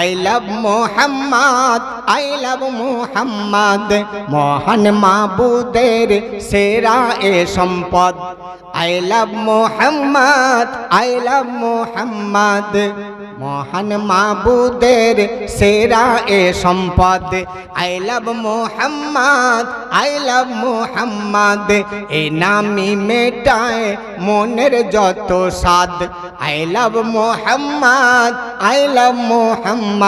I love Muhammad, I love Muhammad. মহান মাবুদের সেরা এ সম্পদ। I love Muhammad, I love Muhammad. মহান মাবুদের সেরা এ সম্পদ। I love Muhammad, I love Muhammad. এ নামি মেটায় মনের যত সাদ I love Muhammad, I love Muhammad.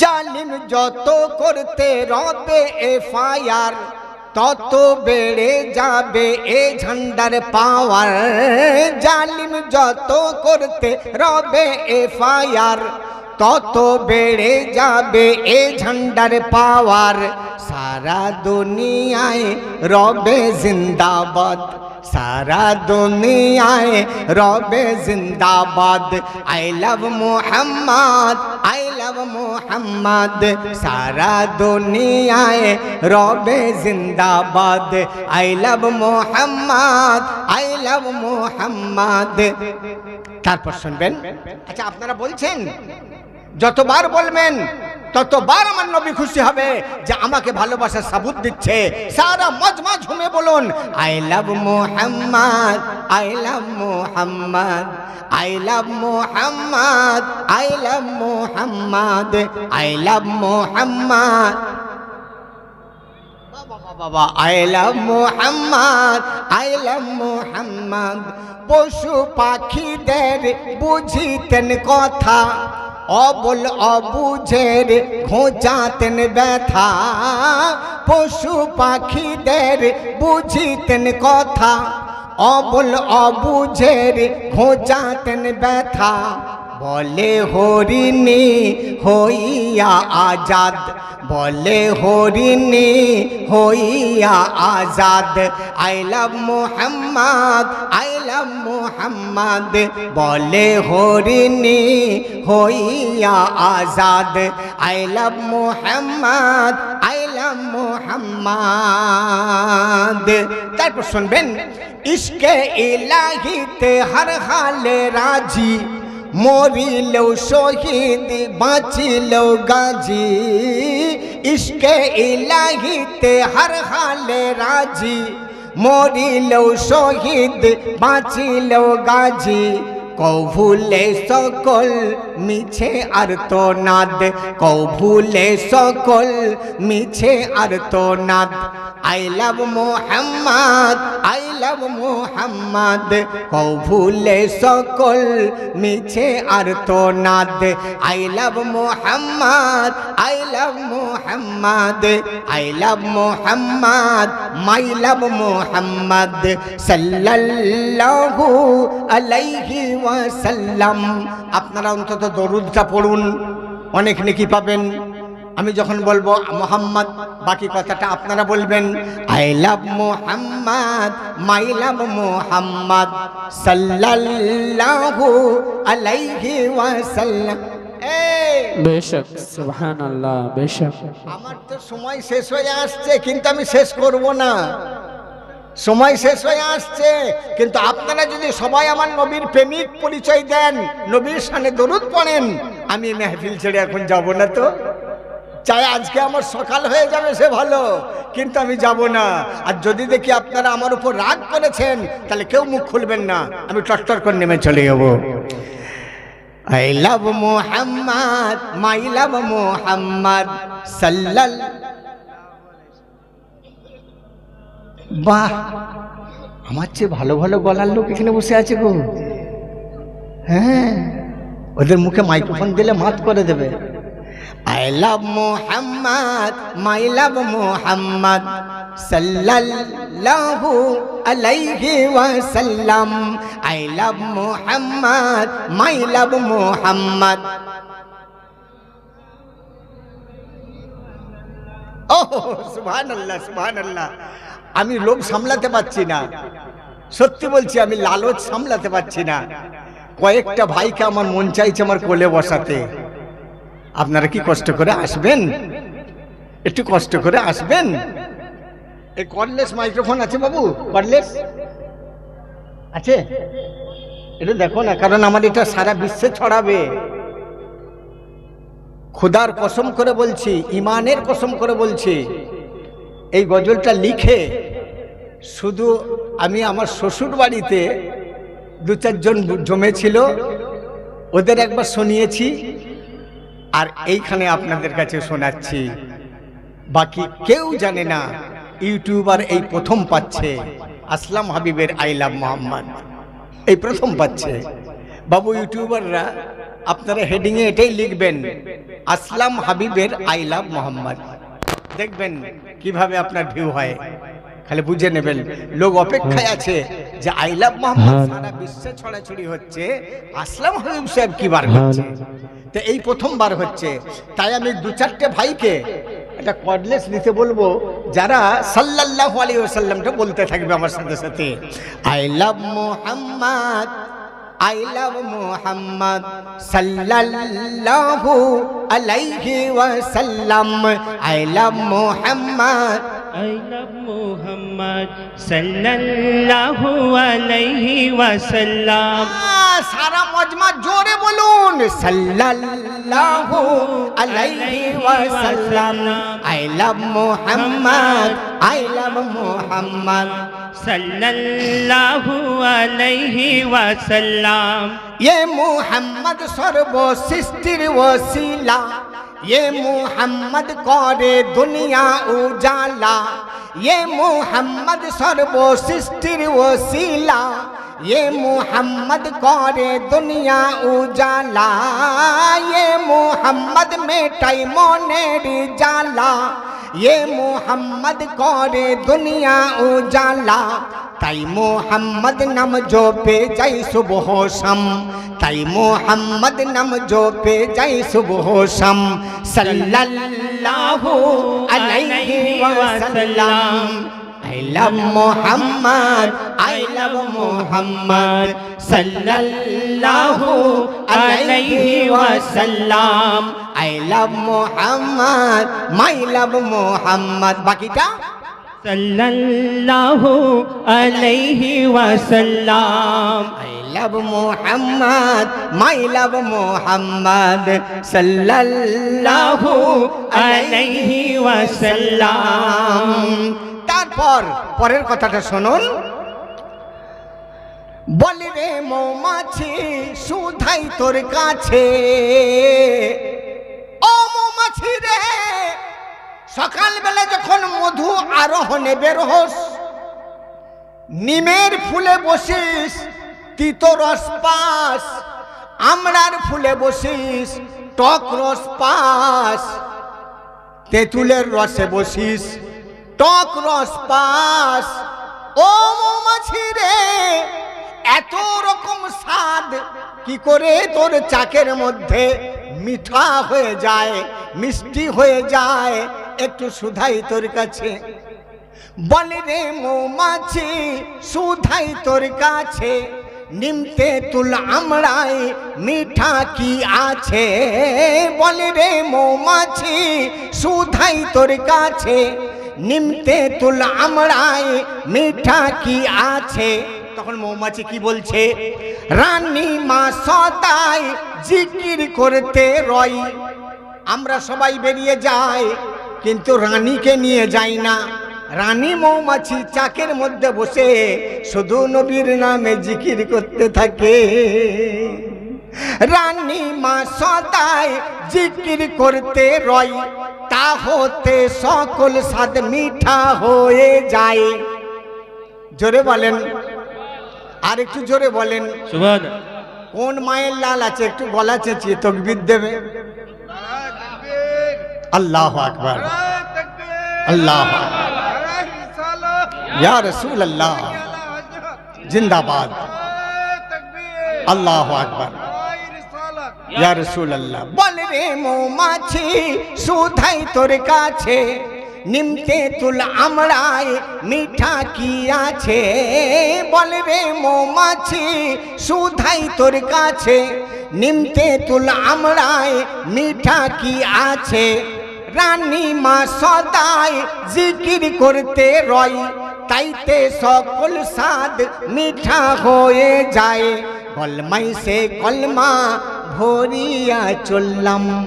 জালিম যত করতে রবে এফআইআর তত বেড়ে যাবে এ ঝান্ডার পাওয়ার। জালিম যত করতে রবে এফআইআর তত বেড়ে যাবে এ ঝান্ডার পাওয়ার। সারা দুনিয়ায় রবে জিন্দাবাদ, সারা দুনিয়ায় রবে জিন্দাবাদ। I love Muhammad I love Muhammad সারা দুনিয়ায় রবে জিন্দাবাদ। I love Muhammad I love Muhammad তারপর শুনবেন আচ্ছা আপনারা বলছেন, যতবার বলবেন ততবার আমার নবী খুশি হবে যে আমাকে ভালোবাসার সাবুত দিচ্ছে। সারা মজমা ঝুমে বলুন, I love Muhammad, I love Muhammad, I love Muhammad, I love Muhammad, I love Muhammad. বাবা, I love Muhammad, I love Muhammad. পশু পাখিদের বুঝিতেন কথা। অবল অবুঝের খোঁচাতেন ব্যথা পশু পাখিদের বুঝিতেন কথা। অবল অবুঝের খোঁচাতেন ব্যথা বলে হরিণী হইয়া আজাদ, বলে হরিণী হইয়া Azad. I love Muhammad I love Muhammad বলে হরিণী হইয়া Azad. I love Muhammad I love Muhammad তারপর শুনবেন ইসকে ইলাহিতে হর হালে রাজি মরিলেও শহীদ বাঁচিলেও গাজী। ইসকে ইলাহিতে হর হালে রাজি। মরিলেও শহীদ বাঁচিলেও গাজী। কৌভুলে সকল মিছে আর তো নাদ। কৌভুলে সকল মিছে আর তো নাদ। I love Muhammad, I love Muhammad. কৌভুলে সকল মিছে আর তো নাদ। I love Muhammad, I love Muhammad. I love Muhammad, my love Muhammad. সাল্লাল্লাহু আলাইহি ওয়াসাল্লাম আপনারা অন্তত দরুদটা পড়ুন অনেক নেকি পাবেন। আমি যখন বলব মোহাম্মদ বাকি কথাটা আপনারা বলবেন I love Muhammad my love Muhammad সাল্লাল্লাহু আলাইহি ওয়াসাল্লাম। বেশক বেশক। আমার তো সময় শেষ হয়ে আসছে কিন্তু আমি শেষ করব না। সময় শেষ হয়ে আসছে, কিন্তু আপনারা যদি সবাই আমার নবীর প্রেমিক পরিচয় দেন, নবীর সামনে দরুদ পড়েন, আমি মেহফিল ছেড়ে এখন যাব না তো। চাই আজকে আমার সকাল হয়ে যাবে সে ভালো, কিন্তু আমি যাব না। আর যদি দেখি আপনারা আমার উপর রাগ করেছেন, তাহলে কেউ মুখ খুলবেন না, আমি টট্টর করে নেমে চলে যাব। I love Muhammad, my love Muhammad সাল্লাল বাহ, আমার চেয়ে ভালো ভালো গলার লোক এখানে বসে আছে গো। হ্যাঁ ওদের মুখে মাইক্রোফোন দিলে মাত করে দেবে। I love Muhammad my love Muhammad সাল্লাল্লাহু আলাইহি ওয়াসাল্লাম। I love Muhammad my love Muhammad ও সুবহানাল্লাহ সুবহানাল্লাহ। আমি লোভ সামলাতে পারছি না। সত্যি বলছি, আমি লালচ সামলাতে পারছি না। কয়েকটা ভাইকে আমার মন চাইছে আমার কোলে বসাতে। আপনারা কি কষ্ট করে আসবেন? একটু কষ্ট করে আসবেন? এই কর্ডলেস মাইক্রোফোন আছে বাবু কর্ডলেস আছে? এটা দেখো না, কারণ আমার এটা সারা বিশ্বে ছড়াবে। খুদার কসম করে বলছি ইমানের কসম করে বলছি। এই গজলটা লিখে শুধু আমি আমার শ্বশুর বাড়িতে দু চারজন জমেছিল, ওদের একবার শুনিয়েছি, আর এইখানে আপনাদের কাছে শোনাচ্ছি। বাকি কেউ জানে না, ইউটিউবার এই প্রথম পাচ্ছে, আসলাম হাবিবের আই লাভ মোহাম্মদ। এই প্রথম পাচ্ছে। বাবু, ইউটিউবাররা আপনারা হেডিংয়ে এটাই লিখবেন, আসলাম হাবিবের আই লাভ মোহাম্মদ। দেখবেন কীভাবে আপনার ভিউ হয়। খালি বুঝে নেবেন লোক অপেক্ষায় আছে যে আই লাভ মোহাম্মদ সারা বিশ্বে ছড়াছড়ি হচ্ছে আসলাম হাবিব সাহেব কি বার হচ্ছে? তো এই প্রথমবার হচ্ছে। তাই আমি দু চারটে ভাইকে একটা কর্ডলেস নিতে বলব যারা সাল্লাল্লাহু আলাইহি ওয়াসাল্লামটা বলতে থাকবে আমার সাথে সাথে। I love Muhammad. I love Muhammad সাল্লাল্লাহু আলাইহি ওয়াসাল্লাম। I love Muhammad Muhammad sallallahu alayhi wa sallam. আহ, সারা মজমা জোরে বলুন সাল্লাল্লাহু আলাইহি ওয়াসাল্লাম I love Muhammad I love Muhammad alayhi wa sallam. ये মোহাম্মদ সর্ব সৃষ্টির ওসিলা ये মোহাম্মদ করে দুনিয়া উজালা ये মোহাম্মদ সর্ব সৃষ্টির ওসিলা ये মোহাম্মদ করে দুনিয়া উজালা ये মোহাম্মদ মেটাই মনের জালা ये मोहम्मद করে दुनिया उजाला তাই মোহাম্মদ নাম জপে যাই শুভ শাম তাই মোহাম্মদ নাম জপে যাই শুভ শাম সাল্লাল্লাহু আলাইহি ওয়াসাল্লাম I love Muhammad, I love Muhammad, sallallahu alayhi wa sallam. I love Muhammad, my love Muhammad. Bakita? Sallallahu alayhi wa sallam. I Muhammad, my love Muhammad, sallallahu alayhi wa sallam. তারপর পরের কথাটা শুনুন বলি রে মৌমাছি সুধাই তোর কাছে ও মৌমাছি রে সকালবেলা যখন মধু আরোহণে বের হোস নিমের ফুলে বসিস তিত রস পাস আমরার ফুলে বসিস, টক রস পাস। তেঁতুলের রসে বসিস, টক রস পাস। ও মৌমাছি রে, এত রকম স্বাদ, কি করে তোর চাকের মধ্যে মিঠা হয়ে যায়, মিষ্টি হয়ে যায়? একটু সুধাই তোর কাছে। বলে রে মৌমাছি সুধাই তোর কাছে। নিমতে তুল আমরাই মিঠা কি আছে? বলে রে মৌমাছি, সুধাই তোর কাছে। নিমতে তুল আমরাই মিঠা কি আছে? তখন মৌমাছি কি বলছে? রানী মা সদাই জিকির করতে রই আমরা সবাই বেরিয়ে যাই, কিন্তু রানীকে নিয়ে যাই না। রানী মৌমাছি চাকের মধ্যে বসে শুধু নবীর নামে জিকির করতে থাকে। রানী মা সদাই জিকির করতে রয় তা হতে সকল স্বাদ মিঠা হয়ে যায়। জোরে বলেন আর একটু জোরে বলেন। কোন মায়ের লাল আছে একটু গলা চেঁচিয়ে তকবির দেবে। আল্লাহ আকবার। আল্লাহ ইয়া রসুল আল্লাহ জিন্দাবাদ। আল্লাহ আকবার। ইয়া রসুল আল্লাহ বল রে মৌমাছি, সুধাই তোর কাছে। নিমতে তুল আমরায় মিঠা কি আছে? বল রে মৌমাছি, সুধাই তোর কাছে। নিমতে তুল আমরায় মিঠা কি আছে? রানী মা সদাই জিকির করতে রয়, তাইতে সকল স্বাদ মিঠা হয়ে যায়। কলমাই সে কলমা ভরিয়া চললাম।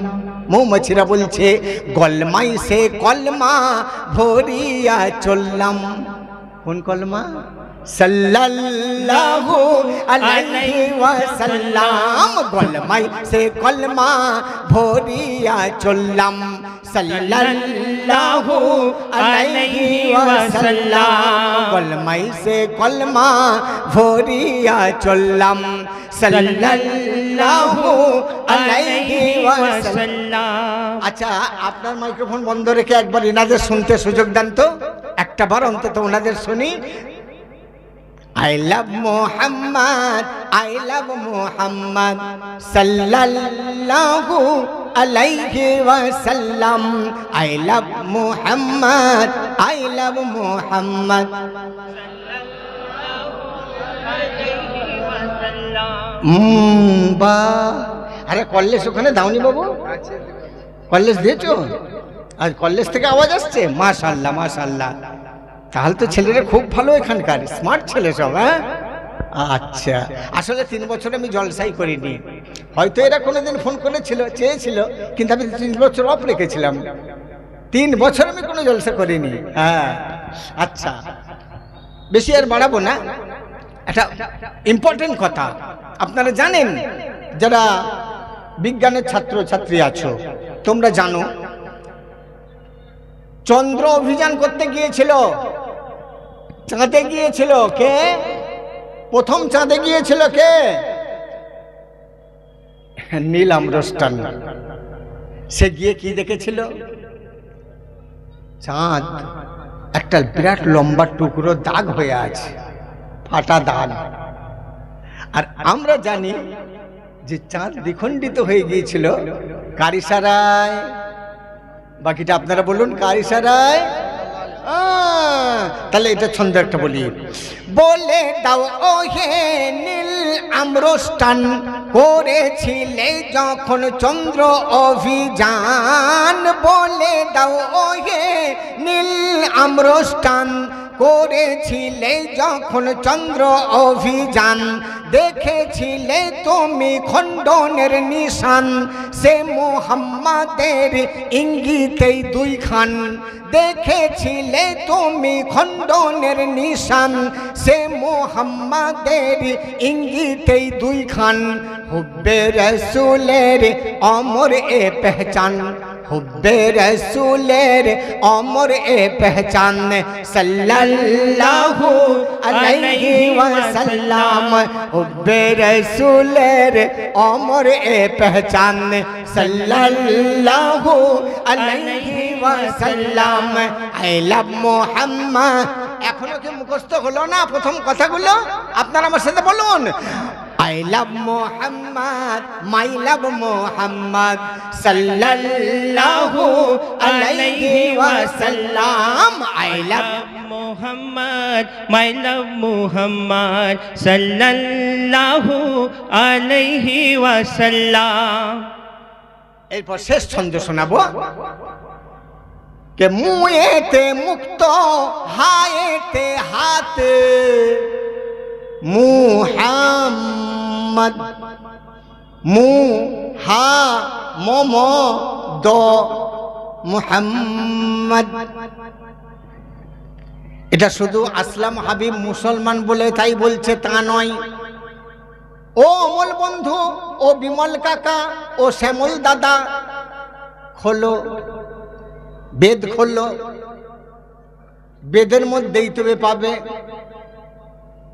মৌমাছিরা বলছে গলমাই সে কলমা ভরিয়া চললাম। কোন কলমা? সাল্লাল্লাহু আলাইহি ওয়াসাল্লাম। গলমাই সে কলমা ভরিয়া চললাম। সাল্লাল্লাহু আলাইহি ওয়াসাল্লাম। কলমাই সে কলমা ভরিয়া চললাম। সাল্লাল্লাহু আলাইহি ওয়াসাল্লাম। আচ্ছা আপনার মাইক্রোফোন বন্ধ রেখে একবার এনাদের শুনতে সুযোগ দেন তো। একটা বার অন্তত ওনাদের শুনি। I love Muhammad I love Muhammad সাল্লাল্লাহু আলাইহি ওয়াসাল্লাম I love Muhammad I love Muhammad হুম বা আরে কল্লেশ ওখানে দাওনি বাবু? কল্লেশ দিয়েছ? আর কল্লেশ থেকে আওয়াজ আসছে? মাশাল্লাহ মাশাল্লাহ। তাহলে তো ছেলেরা খুব ভালো এখানকার স্মার্ট ছেলে সব হ্যাঁ? আচ্ছা আসলে তিন বছর আমি জলসাই করিনি। হয়তো এরা কোনোদিন ফোন করেছিল, চেয়েছিল, কিন্তু আমি তিন বছর অফ রেখেছিলাম। তিন বছর আমি কোনো জলসা করিনি হ্যাঁ। আচ্ছা বেশি আর বাড়াবো না। একটা ইম্পর্টেন্ট কথা, আপনারা জানেন, যারা বিজ্ঞানের ছাত্র ছাত্রী আছো, তোমরা জানো, চন্দ্র অভিযান করতে গিয়েছিল। চাঁদে গিয়েছিল কে? প্রথম চাঁদে গিয়েছিল কে? নীল আমরস্টান। সে গিয়ে কি দেখেছিল? চাঁদ একটা বিরাট লম্বা টুকরো দাগ হয়ে আছে ফাটা দাগ। আর আমরা জানি যে চাঁদ দ্বিখণ্ডিত হয়ে গিয়েছিল কার ইশারায় বাকিটা আপনারা বলুন কার ইশারায় আহ, তাহলে এটা ছন্দ একটা বলি। বলে দাও ও হে নীল আম্রস্টান করেছিলে যখন চন্দ্র অভিযান। বলে দাও ও হে নীল আম্রস্টান করেছিলে যখন চন্দ্র অভিযান। দেখেছিলে তুমি খণ্ডনের নিশান? সে মোহাম্মদের ইঙ্গিতেই দুই খান দেখেছিলে তুমি খণ্ডনের নিশান? সে মোহাম্মদের ইঙ্গিতেই দুই খান হুব্বে রসুলের অমর এ পেহচান। হুব্বে রসুলের অমর এ পেহচান সাল্লাল্লাহু আলাইহি ওয়াসাল্লাম। হুব্বে রসুলের অমর এ পেহচান সাল্লাল্লাহু আলাইহি ওয়াসাল্লাম। I love Muhammad. এখনও কি মুখস্থ হলো না প্রথম কথাগুলো? আপনারা আমার সাথে বলুন। I love Muhammad my love Muhammad সাল্লাল্লাহু আলাইহি ওয়াসাল্লাম। I love my love Muhammad, sallallahu alayhi wa sallam. এরপর শেষ ছন্দ শোনাবো। কে মুয়েতে মুক্ত হায়েতে হাতে। মুহাম্মদ। মু হা মম দ মুহাম্মদ। এটা শুধু আসলাম হাবিব মুসলমান বলে তাই বলছে, তা নয়। ও অমল বন্ধু, ও বিমল কাকা, ও শ্যামল দাদা, খোলো, বেদ খোলো। বেদের মধ্যেই তবে পাবে।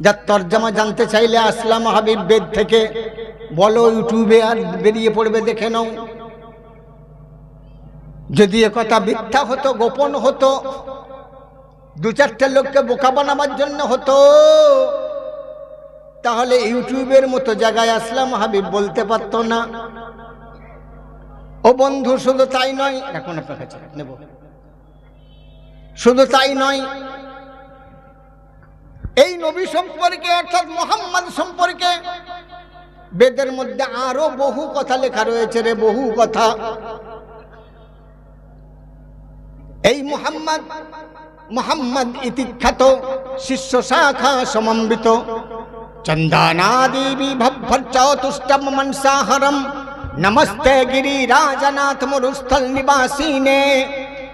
যার তর্জমা জানতে চাইলে আসলাম হাবিব বেদ থেকে। বলো, ইউটিউবে আর বেরিয়ে পড়বে, দেখে নাও। যদি কথা মিথ্যা হতো, গোপন হতো, দু চারটে লোককে বোকা বানাবার জন্য হতো, তাহলে ইউটিউবের মতো জায়গায় আসলাম হাবিব বলতে পারতো না। ও বন্ধু, শুধু তাই নয়, এখন আপনার কাছে নেব। শুধু তাই নয় এই নবী সম্পর্কে অর্থাৎ মোহাম্মদ সম্পর্কে বেদের মধ্যে আরও বহু কথা লেখা রয়েছে রে, বহু কথা। এই মোহাম্মদ মোহাম্মদ ইতিখ্যাত, শিষ্য শাখা সমন্বিত। চন্দানাদি বিভভ্রচতুষ্টম মনসাহরম। নমস্তে গিরিরাজনাথ মরুস্থল নিবাসিনে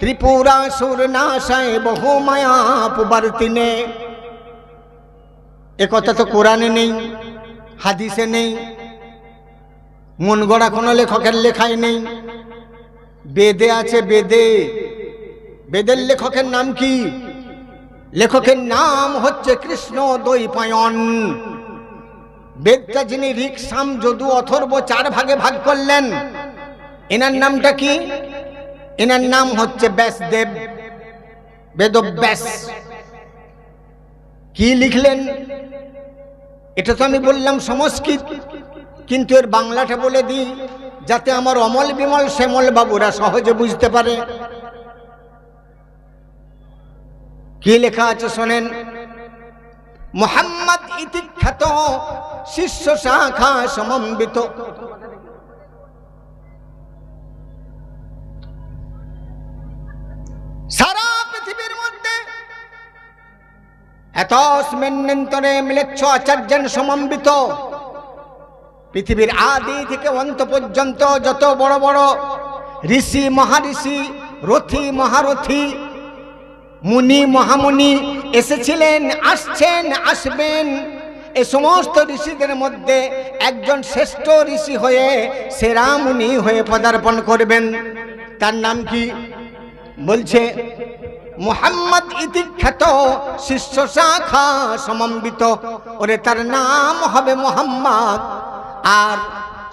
ত্রিপুরাসুর নাশায় বহুমায়া পুবর্তিনে এ কথা তো কোরআনে নেই, হাদিসে নেই মন গড়া কোনো লেখকের লেখায় নেই। বেদে আছে বেদে, বেদের লেখকের নাম কি? লেখকের নাম হচ্ছে কৃষ্ণ দৈপায়ন বেদটা যিনি ঋক সাম, যদু, অথর্ব চার ভাগে ভাগ করলেন, এনার নামটা কি? এনার নাম হচ্ছে ব্যাসদেব, বেদব্যাস। কি লিখলেন? এটা তো আমি বললাম সংস্কৃত, কিন্তু এর বাংলাটা বলে দিই, যাতে আমার অমল বিমল শ্যামল বাবুরা সহজে বুঝতে পারে। কি লেখা আছে শোনেন? মোহাম্মদ ইতিখ্যাত শিষ্য শাখা সমন্বিত। সারা এতস্মিন্নন্তরে মিলেচ্ছ আচার্যেন সমন্বিত পৃথিবীর আদি থেকে অন্ত পর্যন্ত যত বড় বড় ঋষি, মহাঋষি, রথি, মহারথী, মুনি, মহামুনি এসেছিলেন, আসছেন, আসবেন, এ সমস্ত ঋষিদের মধ্যে একজন শ্রেষ্ঠ ঋষি হয়ে সেরা মুনি হয়ে পদার্পণ করবেন। তার নাম কি? বলছে মোহাম্মদ ইতিখ্যাত শিষ্য শাখা সমন্বিত। ওরে তার নাম হবে মোহাম্মদ। আর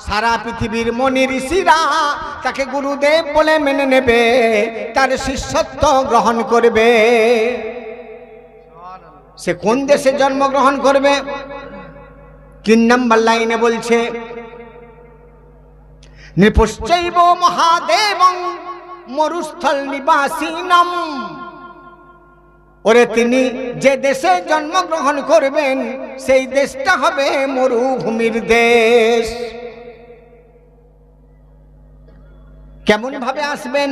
সারা পৃথিবীর মনি ঋষিরা তাকে গুরুদেব বলে মেনে নেবে, তার শিষ্যত্ব গ্রহণ করবে। সে কোন দেশে জন্মগ্রহণ করবে? তিন নম্বর লাইনে বলছে, নৃপশ্চৈব মহাদেব মরুস্থল নিবাসীনম। ওরে তিনি যে দেশে জন্মগ্রহণ করবেন, সেই দেশটা হবে মরুভূমির দেশ। কেমন ভাবে আসবেন?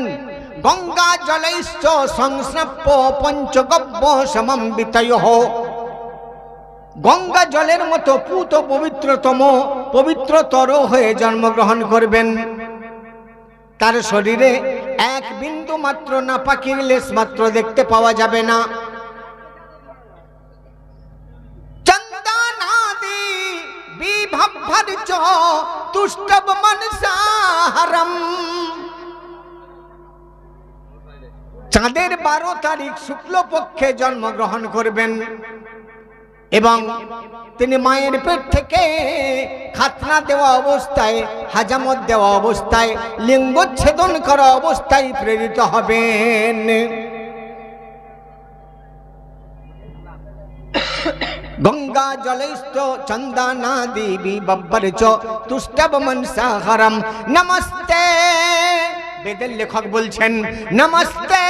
গঙ্গা জলৈশ্চ সংস্নপ্য পঞ্চগব্য সমন্বিতয় গঙ্গা জলের মতো পুত পবিত্রতম, পবিত্রতর হয়ে জন্মগ্রহণ করবেন। তার শরীরে এক বিন্দু মাত্র না পাখির লেশ মাত্র দেখতে পাওয়া যাবে না। চাঁদের বারো তারিখ শুক্লপক্ষে জন্মগ্রহণ করবেন। এবং তিনি মায়ের পেট থেকে খাতনা দেওয়া অবস্থায়, হাজামত দেওয়া অবস্থায় লিঙ্গচ্ছেদন করা অবস্থায় প্রেরিত হবেন। গঙ্গা জলৈষ্ট চন্দনা দেবী বব্বর চ তুষ্টব মনসাহরম নমস্তে, বেদের লেখক বলছেন, নমস্তে,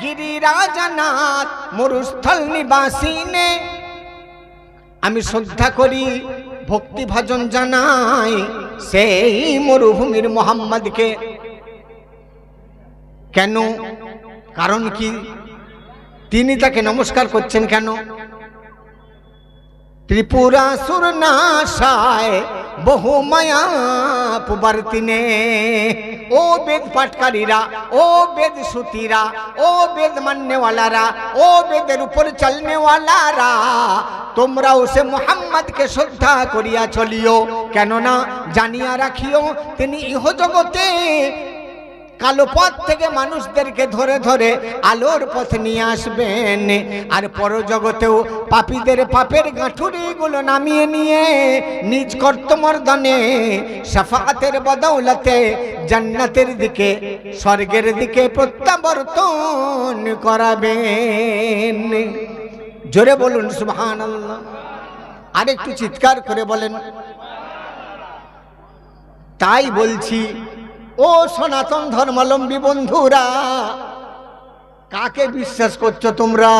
গিরিরাজনাথ মরুস্থল নিবাসিনে। আমি শ্রদ্ধা করি, ভক্তি ভজন জানাই সেই মরুভূমির মোহাম্মদকে। কেন? কারণ কি? তিনি তাকে নমস্কার করছেন কেন? ত্রিপুরা ত্রিপুরাসুর নাশায় বহু মায়া ও বেদ পাটকারীরা ও বেদ সুতিরা, ও বেদ মান্যওয়ালারা, ও বেদের উপর চলনেওয়ালারা, তোমরাও সে মোহাম্মদকে শ্রদ্ধা করিয়া চলিও। কেননা জানিয়া রাখিও, তিনি ইহ জগতে কালো পথ থেকে মানুষদেরকে ধরে ধরে আলোর পথ নিয়ে আসবেন। আর পরজগতেও পাপীদের পাপের গাঁঠুরিগুলো নামিয়ে নিয়ে নিজ কর্তমর্দনে সাফাতের বদৌলতে জান্নাতের দিকে, স্বর্গের দিকে প্রত্যাবর্তন করাবেন। জোরে বলুন সুবহান আল্লাহ আরেকটু চিৎকার করে বলেন, তাই বলছি ও সনাতন ধর্মাবলম্বী বন্ধুরা, কাকে বিশ্বাস করছ তোমরা?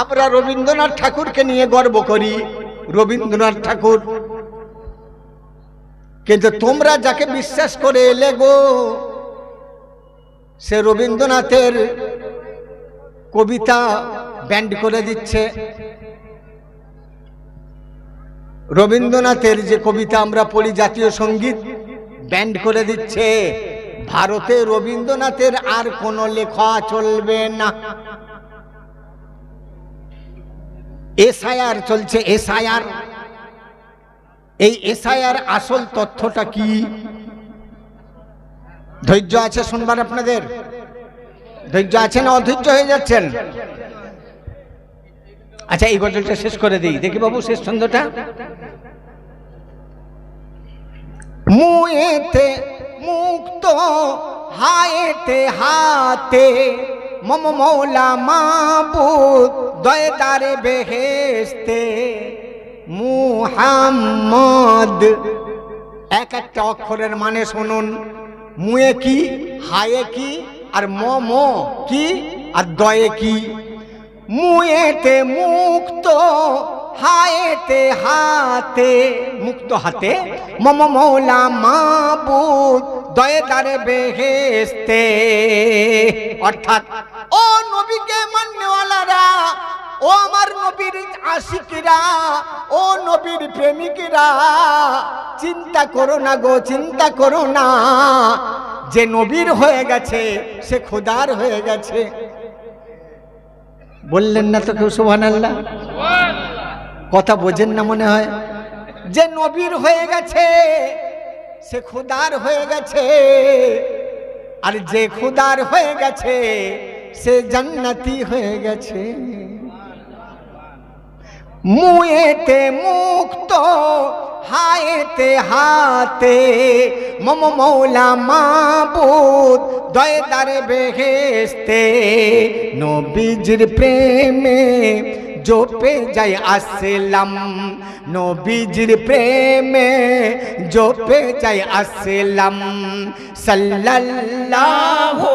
আমরা রবীন্দ্রনাথ ঠাকুরকে নিয়ে গর্ব করি। রবীন্দ্রনাথ ঠাকুর, কিন্তু তোমরা যাকে বিশ্বাস করে এলে গো, সে রবীন্দ্রনাথের কবিতা ব্যান্ড করে দিচ্ছে। রবীন্দ্রনাথের যে কবিতা আমরা পড়ি জাতীয় সংগীত ব্যান্ড করে দিচ্ছে। ভারতে রবীন্দ্রনাথের আর কোনো লেখা চলবে না। এসআইআর চলছে, এসআইআর। এই এসআইআর আসল তথ্যটা কি? ধৈর্য আছে শুনবার আপনাদের? ধৈর্য আছে না অধৈর্য হয়ে যাচ্ছেন? আচ্ছা এই গজলটা শেষ করে দিই। দেখি বাবু, শেষ ছন্দটা। মুয়েতে মুক্ত, হায়েতে হাতে। মম মৌলা মাবুদ, দয়দারে বেহেস্তে মুহাম্মদ, এক একটা অক্ষরের মানে শুনুন। মুয়ে কি, হায়ে কি, আর ম ম কি, আর দয়ে কি। মুয়েতে মুক্ত হায়েতে, হাতে, মুক্ত হাতে, মম মৌলা মাবুদ, দয়েদারে বেহেস্তে অর্থাৎ, ও নবীকে মান্যওয়ালারা, ও আমার নবীর আশিকরা, ও নবীর প্রেমিকরা, চিন্তা করো না গো, চিন্তা করো না। যে নবীর হয়ে গেছে, সে খোদার হয়ে গেছে। বললেন না তো কেউ সোহান আল্লাহ কথা বোঝেন না মনে হয়? যে নবীর হয়ে গেছে, সে খুদার হয়ে গেছে। আর যে খুদার হয়ে গেছে, সে জান্নাতি হয়ে গেছে। মুয়েতে মুক্ত, হায়েতে হাতে, মম মৌলা মাবুদ, দয়দারে বেহেস্তে নবীজির প্রেমে জোপে যাই আসলাম নবীজির প্রেমে জোপে যাই আসলাম সাল্লাল্লাহু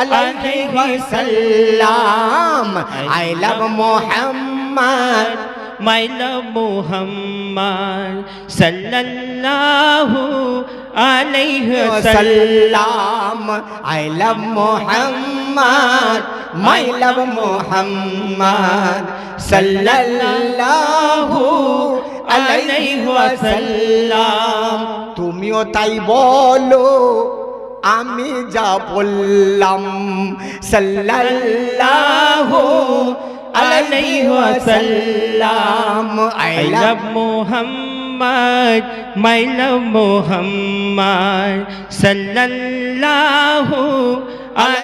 আলাইহি সাল্লাম I love Muhammad Muhammad sallallahu alayhi wa sallam. সাল্লাম I love Muhammad my love Muhammad সাল্লাল্লাহু আলাইহি ওয়াসাল্লাম। তুমিও তাই বলো আমি যা বললাম সাল্লাল্লাহু আলাইহি ওয়াসাল্লাম। I love Muhammad, my love Muhammad sallallahu alayhi